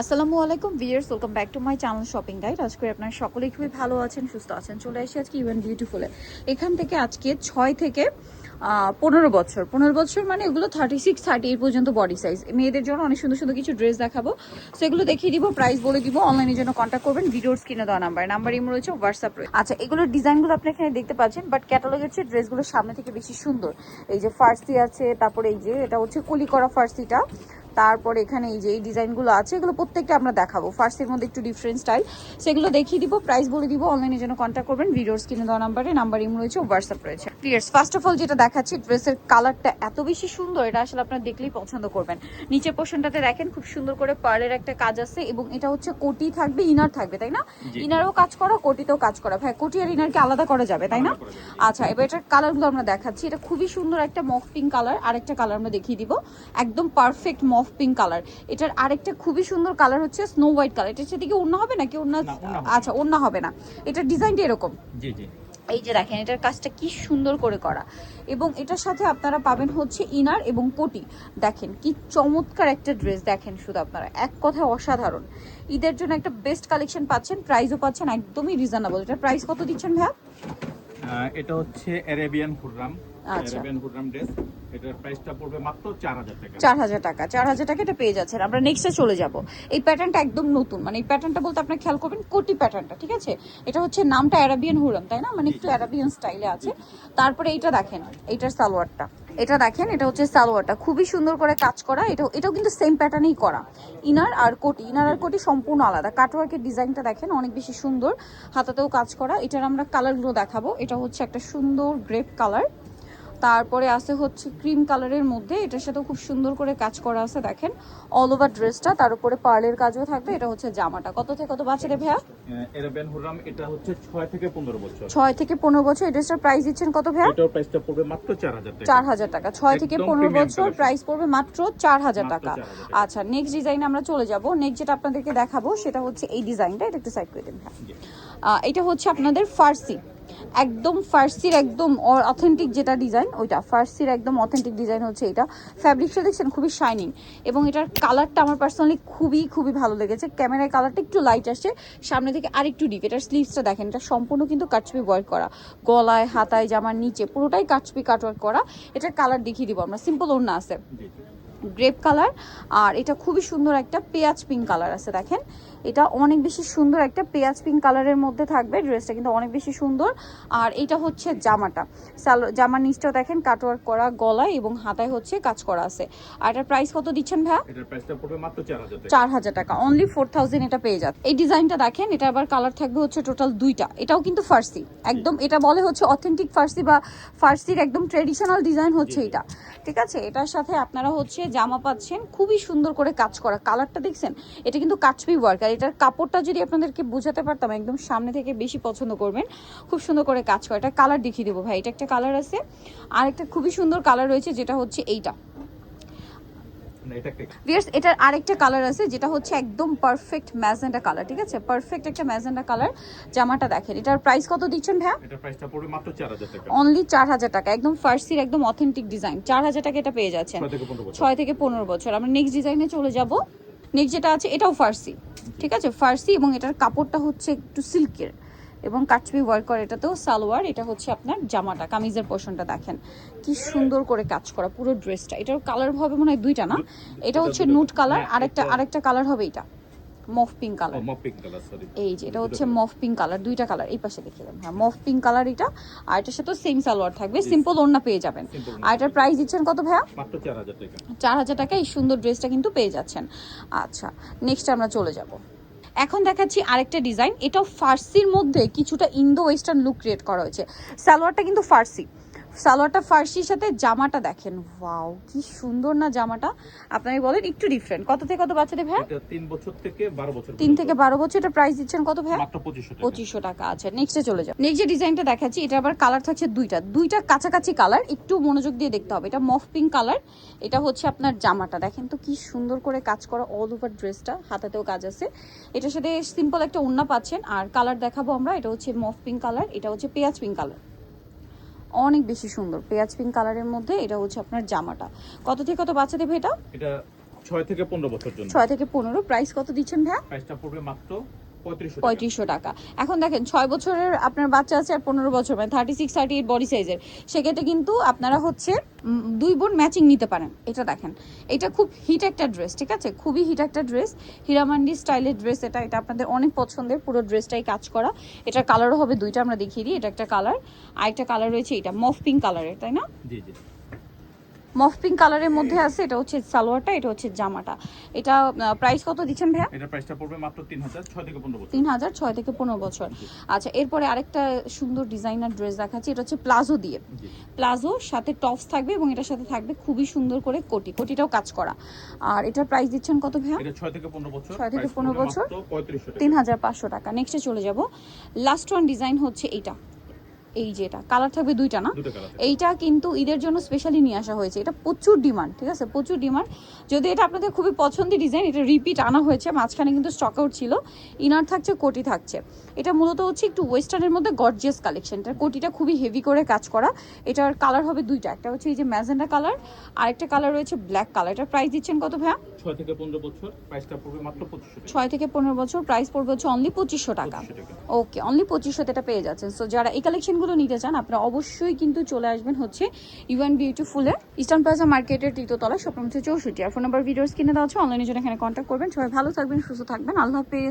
আসসালামু আলাইকুম viewers welcome back to my channel shopping guide. আজকে আপনারা সকলেই খুবই ভালো আছেন, সুস্থ আছেন। চলে এসে আজকে ইভেন বিউটিফুলে এখান থেকে আজকে ছয় থেকে পনেরো বছর। পনেরো বছর মানে এগুলো থার্টি সিক্স থার্টি এইট পর্যন্ত বডি সাইজ মেয়েদের জন্য অনেক সুন্দর সুন্দর কিছু ড্রেস দেখাবো। সেগুলো দেখিয়ে দিব প্রাইস বলে দিব অনলাইনের জন্য কন্ট্যাক্ট করবেন। ভিডিওর স্ক্রিনে দেওয়া নাম্বার নাম্বার ইমো রয়েছে হোয়াটসঅ্যাপ রয়েছে। আচ্ছা এগুলোর ডিজাইনগুলো আপনি এখানে দেখতে পাচ্ছেন বাট ক্যাটালগের চেয়ে ড্রেসগুলো সামনে থেকে বেশি সুন্দর। এই যে ফার্সি আছে, তারপরে এই যে, এটা হচ্ছে কলি করা ফার্সিটা। তারপরে এখানে এই যে এই ডিজাইনগুলো আছে এগুলো প্রত্যেকটা আমরা দেখাবো। ফার্স্টের মধ্যে একটু ডিফারেন্ট স্টাইল সেগুলো দেখিয়ে দিব প্রাইস বলে দিব অনলাইনে যেন কন্ট্যাক্ট করবেন। ভিডিওর স্ক্রিনে দেওয়া নাম্বারে নাম্বার ইম রয়েছে হোয়াটসঅ্যাপ রয়েছে। ক্লিয়ার্স ফার্স্ট অফ অল যেটা দেখাচ্ছি ড্রেসের কালারটা এত বেশি সুন্দর এটা আসলে আপনারা দেখলেই পছন্দ করবেন। নিচের পোর্শনটাতে দেখেন খুব সুন্দর করে পার্লের একটা কাজ আছে এবং এটা হচ্ছে কোটি থাকবে ইনার থাকবে তাই না। ইনারও কাজ করা কোটিতেও কাজ করা। ভাই কোটি আর ইনারকে আলাদা করা যাবে তাই না। আচ্ছা এবার এটার কালারগুলো আমরা দেখাচ্ছি। এটা খুবই সুন্দর একটা মফ পিঙ্ক কালার আরেকটা কালার আমরা দেখিয়ে দিব। একদম পারফেক্ট মফ পিঙ্ক কালার এটার আরেকটা খুবই সুন্দর কালার হচ্ছে স্নো হোয়াইট কালার এটার সাথে কি অন্য হবে নাকি অন্য। আচ্ছা অন্য হবে না। এটার ডিজাইনটা এরকম। জি জি। এই যে দেখেন এটার কাজটা কি সুন্দর করে করা। এবং এটার সাথে আপনারা পাবেন হচ্ছে ইনার এবং কোটি দেখেন কি চমৎকার একটা ড্রেস দেখেন শুধু আপনারা। এক কথায় অসাধারণ। ঈদের জন্য একটা বেস্ট কালেকশন পাচ্ছেন প্রাইসও পাচ্ছেন একদমই রিজনেবল এটার প্রাইস কত দিচ্ছেন ভাইয়া? এটা হচ্ছে অ্যারেবিয়ান ফুররাম আচ্ছা। অ্যারেবিয়ান ড্রেস এটার প্রাইসটা পড়বে মাত্র চার হাজার টাকা। টাকা এটা পেয়ে যাচ্ছেন। আমরা নেক্সটে চলে যাব। এই প্যাটার্নটা একদম নতুন। মানে এই প্যাটার্নটা বলতে আপনার খেয়াল করবেন কোটি প্যাটার্নটা ঠিক আছে? এটা হচ্ছে নামটা অ্যারাবিয়ান হুরাম তাই না? মানে একটু অ্যারাবিয়ান স্টাইলে আছে। তারপরে এইটা দেখেন এইটার সালোয়ারটা। এটা দেখেন এটা হচ্ছে সালোয়ারটা। খুবই সুন্দর করে কাজ করা। এটা এটাও কিন্তু সেম প্যাটার্নেই করা। ইনার আর কোটি ইনার আর কোটি সম্পূর্ণ আলাদা। কাটওয়ার্কের ডিজাইনটা দেখেন অনেক বেশি সুন্দর। হাতাতেও কাজ করা। এটার আমরা কালারগুলো দেখাবো। এটা হচ্ছে একটা সুন্দর গ্রেপ কালার তারপরে আছে হচ্ছে ক্রিম কালারের মধ্যে এটার সাথে খুব সুন্দর করে কাজ করা আছে দেখেন। অল ওভার ড্রেসটা তার উপরে পার্লের কাজও থাকবে এটা হচ্ছে জামাটা। কত থেকে কত বাচ্চাদের ভাইয়া? অ্যারেবিয়ান ফুররাম এটা হচ্ছে ছয় থেকে পনেরো বছর। ছয় থেকে পনেরো বছর এই ড্রেসটার প্রাইস দিচ্ছেন কত ভাইয়া? এটার প্রাইসটা পড়বে মাত্র চার হাজার টাকা। চার হাজার টাকা। ছয় থেকে একদম পনেরো premium বছর collection। প্রাইস পড়বে মাত্র চার হাজার টাকা। 4,000 টাকা। আচ্ছা নেক্সট ডিজাইন আমরা চলে যাব। নেক্সট যেটা আপনাদেরকে দেখাবো সেটা হচ্ছে এই ডিজাইনটা এটা একটু সাইড করে দিন ভাইয়া। এটা হচ্ছে আপনাদের ফার্সি একদম ফার্সির একদম অথেন্টিক যেটা ডিজাইন ওইটা। ফার্সির একদম অথেন্টিক ডিজাইন হচ্ছে এটা। ফ্যাব্রিকটা দেখছেন খুবই শাইনিং এবং এটার কালারটা আমার পার্সোনালি খুবই খুবই ভালো লেগেছে। ক্যামেরায় কালারটা একটু লাইট আসছে, সামনে থেকে আরেকটু ডিপ এটার স্লিভসটা দেখেন, এটা সম্পূর্ণ কিন্তু কাটছবি ওয়ার্ক করা। গলায়, হাতায়, জামার নিচে, পুরোটাই কাটছবি কাটওয়ার্ক করা। এটার কালার দেখিয়ে দিব আমরা। সিম্পল ওড়না আছে। গ্রেপ কালার আর এটা খুবই সুন্দর একটা পেঁয়াজ পিঙ্ক কালার আছে দেখেন। এটা অনেক বেশি সুন্দর একটা পেঁয়াজ পিঙ্ক কালারের মধ্যে থাকবে ড্রেসটা কিন্তু অনেক বেশি সুন্দর। আর এটা হচ্ছে জামাটা। সালো জামার নিচটাও দেখেন কাটওয়ার্ক করা গলায় এবং হাতায় হচ্ছে কাজ করা আছে। আর এটার প্রাইস কত দিচ্ছেন টাকা। চার হাজার টাকা। অনলি ফোর থাউজেন্ড এটা পেয়ে যাচ্ছে। এই ডিজাইনটা দেখেন এটা আবার কালার থাকবে হচ্ছে টোটাল দুইটা। এটাও কিন্তু ফার্সি একদম এটা বলে হচ্ছে অথেন্টিক ফার্সি বা ফার্সির একদম ট্রেডিশনাল ডিজাইন হচ্ছে এটা। ঠিক আছে? এটার সাথে আপনারা হচ্ছে জামা পাচ্ছেন, খুবই সুন্দর করে কাজ করা। কালারটা দেখছেন? এটা কিন্তু কাচবি ওয়ার্ক আর এটার কাপড়টা যদি আপনাদেরকে বোঝাতে পারতাম, একদম সামনে থেকে বেশি পছন্দ করবেন। খুব সুন্দর করে কাজ করা। এটা কালার দেখিয়ে দেবো ভাই, এটা একটা কালার আছে। আর একটা খুবই সুন্দর কালার রয়েছে, যেটা হচ্ছে এইটা। ভিয়ার্স এটার আরেকটা কালার আছে যেটা হচ্ছে একদম পারফেক্ট ম্যাজেন্ডা কালার ঠিক আছে? পারফেক্ট একটা ম্যাজেন্ডা কালার জামাটা দেখেন। এটার প্রাইস কত দিচ্ছেন ভাইয়া? এটার প্রাইসটা পড়বে মাত্র চার হাজার টাকা। অনলি চার হাজার টাকা একদম ফার্সির একদম অথেন্টিক ডিজাইন চার হাজার টাকা এটা পেয়ে যাচ্ছেন। ছয় থেকে পনেরো বছর। ছয় থেকে পনেরো বছর। আমরা নেক্সট ডিজাইনে চলে যাব। নেক্সট যেটা আছে এটাও ফার্সি ঠিক আছে? ফার্সি এবং এটার কাপড়টা হচ্ছে একটু সিল্কের এবং কাচবি ওয়ার্ক করে এটাতেও সালোয়ার এটা হচ্ছে আপনার জামাটা কামিজের পোর্শনটা দেখেন। কি সুন্দর করে কাজ করা পুরো ড্রেসটা এটার কালার হবে মনে হয় দুইটা না? এটা হচ্ছে নুট কালার হ্যাঁ, আরেকটা আরেকটা কালার হবে এটা। Mauve pink colour mauve pink colour sorry এই যে এটা হচ্ছে মফ পিঙ্ক কালার দুইটা কালার এই পাশে দেখিয়ে দেন। হ্যাঁ মফ পিঙ্ক কালার এটা আর এটার সাথে সেম সালোয়ার থাকবে। সিম্পল ওড়না পেয়ে যাবেন। আর এটার প্রাইস দিচ্ছেন কত ভাইয়া? মাত্র চার হাজার টাকা। চার হাজার টাকা এই সুন্দর ড্রেসটা কিন্তু পেয়ে যাচ্ছেন। আচ্ছা নেক্সট আমরা চলে যাব। এখন দেখাচ্ছি আরেকটা ডিজাইন। এটাও ফার্সির মধ্যে কিছুটা ইন্দো ওয়েস্টার্ন লুক ক্রিয়েট করা হয়েছে। সালোয়ারটা কিন্তু ফার্সি। সালোয়ারটা ফার্সির সাথে জামাটা দেখেন। ওয়াও কি সুন্দর না জামাটা। আপনারা বলেন একটু ডিফারেন্ট কত থেকে কত বাচ্চাদের এটা তিন বছর থেকে বারো বছর তিন থেকে বারো বছর এটা প্রাইস দিচ্ছেন কত মাত্র পঁচিশশো টাকা। আছে। নেক্সটে চলে যাও। নেক্সট যে ডিজাইনটা দেখাচ্ছি এটা আবার কালার থাকছে দুইটা। দুইটা কাছাকাছি কালার একটু মনোযোগ দিয়ে দেখতে হবে। এটা মফ পিঙ্ক কালার এটা হচ্ছে আপনার জামাটা। দেখেন তো কি সুন্দর করে কাজ করা অল ওভার ড্রেসটা হাতাতেও কাজ আছে। এটার সাথে সিম্পল একটা ওড়না পাচ্ছেন। আর কালার দেখাবো আমরা এটা হচ্ছে মফ পিঙ্ক কালার এটা হচ্ছে পেঁয়াজ পিঙ্ক কালার অনেক বেশি সুন্দর। পেঁয়াজ পিঙ্ক কালারের মধ্যে এটা হচ্ছে আপনার জামাটা। কত থেকে কত বাচ্চা দেবে এটা? এটা ছয় থেকে পনেরো বছর জন্য। ছয় থেকে পনেরো। প্রাইস কত দিচ্ছেন ভাই প্রাইসটা পড়বে মাত্র পঁয়ত্রিশশো টাকা। এখন দেখেন ছয় বছরের আপনার বাচ্চা আছে আর পনেরো বছর মানে thirty six thirty eight body সাইজের সেক্ষেত্রে কিন্তু আপনারা হচ্ছে দুই বোন ম্যাচিং নিতে পারেন। এটা দেখেন এটা খুব হিট একটা ড্রেস ঠিক আছে? খুবই হিট একটা ড্রেস হিরামান্ডি স্টাইলের ড্রেস এটা এটা আপনাদের অনেক পছন্দের পুরো ড্রেসটাই কাজ করা। এটার কালারও হবে দুইটা আমরা দেখিয়ে দিই এটা একটা কালার আর একটা কালার রয়েছে এটা মফ পিঙ্ক কালারের তাই না? জি জি। মফ পিঙ্ক কালারের মধ্যে আছে এটা হচ্ছে সালোয়ারটা এটা হচ্ছে জামাটা। এটা প্রাইস কত দিচ্ছেন ভাইয়া? এটার প্রাইসটা পড়বে মাত্র তিন হাজার ছয় থেকে পনেরো বছর। তিন হাজার ছয় থেকে পনেরো বছর। আচ্ছা এরপরে আরেকটা সুন্দর ডিজাইনার ড্রেস দেখাচ্ছি এটা হচ্ছে প্লাজো দিয়ে। প্লাজো সাথে টপস থাকবে এবং এটার সাথে থাকবে খুবই সুন্দর করে কোটি। কোটিটাও কাজ করা। আর এটার প্রাইস দিচ্ছেন কত ভাইয়া? এটা ছয় থেকে পনেরো বছর। ছয় থেকে price পনেরো পড়বে বছর। মাত্র পঁয়ত্রিশশো টাকা। নেক্সটে চলে যাব। লাস্ট ওয়ান ডিজাইন হচ্ছে এইটা। এই যে এটা কালার থাকবে দুইটা না? এইটা কিন্তু ঈদের জন্য স্পেশালি নিয়ে আসা হয়েছে। এটা প্রচুর ডিমান্ড ঠিক আছে? প্রচুর ডিমান্ড যদি এটা আপনাদের খুবই পছন্দের ডিজাইন এটা রিপিট আনা হয়েছে মাঝখানে কিন্তু স্টক আউট ছিল। ইনার থাকছে কোটি থাকছে। এটা মূলত হচ্ছে একটু ওয়েস্টার্নের মধ্যে গর্জিয়াস কালেকশন এটার কোটিটা খুবই হেভি করে কাজ করা। এটার কালার হবে দুইটা। একটা হচ্ছে এই যে ম্যাজেন্ডা কালার আর একটা কালার রয়েছে ব্ল্যাক কালার এটার প্রাইস দিচ্ছেন কত ভাইয়া? ছয় থেকে পনেরো বছর। প্রাইসটা পড়বে মাত্র ছয় থেকে পনেরো বছর। প্রাইস পড়বে হচ্ছে অনলি পঁচিশশো টাকা। পঁচিশশো টাকা। ওকে অনলি পঁচিশশোতে এটা পেয়ে যাচ্ছেন। সো যারা এই কালেকশনগুলো নিতে চান, আপনারা অবশ্যই কিন্তু চলে আসবেন হচ্ছে ইউএন বিউটিফুলে ইস্টার্ন প্লাজা মার্কেটের তৃতীয়তলা সপ্তম হচ্ছে চৌষট্টি। আর ফোন নাম্বার ভিডিওস কিনে দেওয়া হচ্ছে অনলাইনে জন্য এখানে কন্ট্যাক্ট করবেন। সবাই ভালো থাকবেন, সুস্থ থাকবেন। আল্লাহ হাফেজ।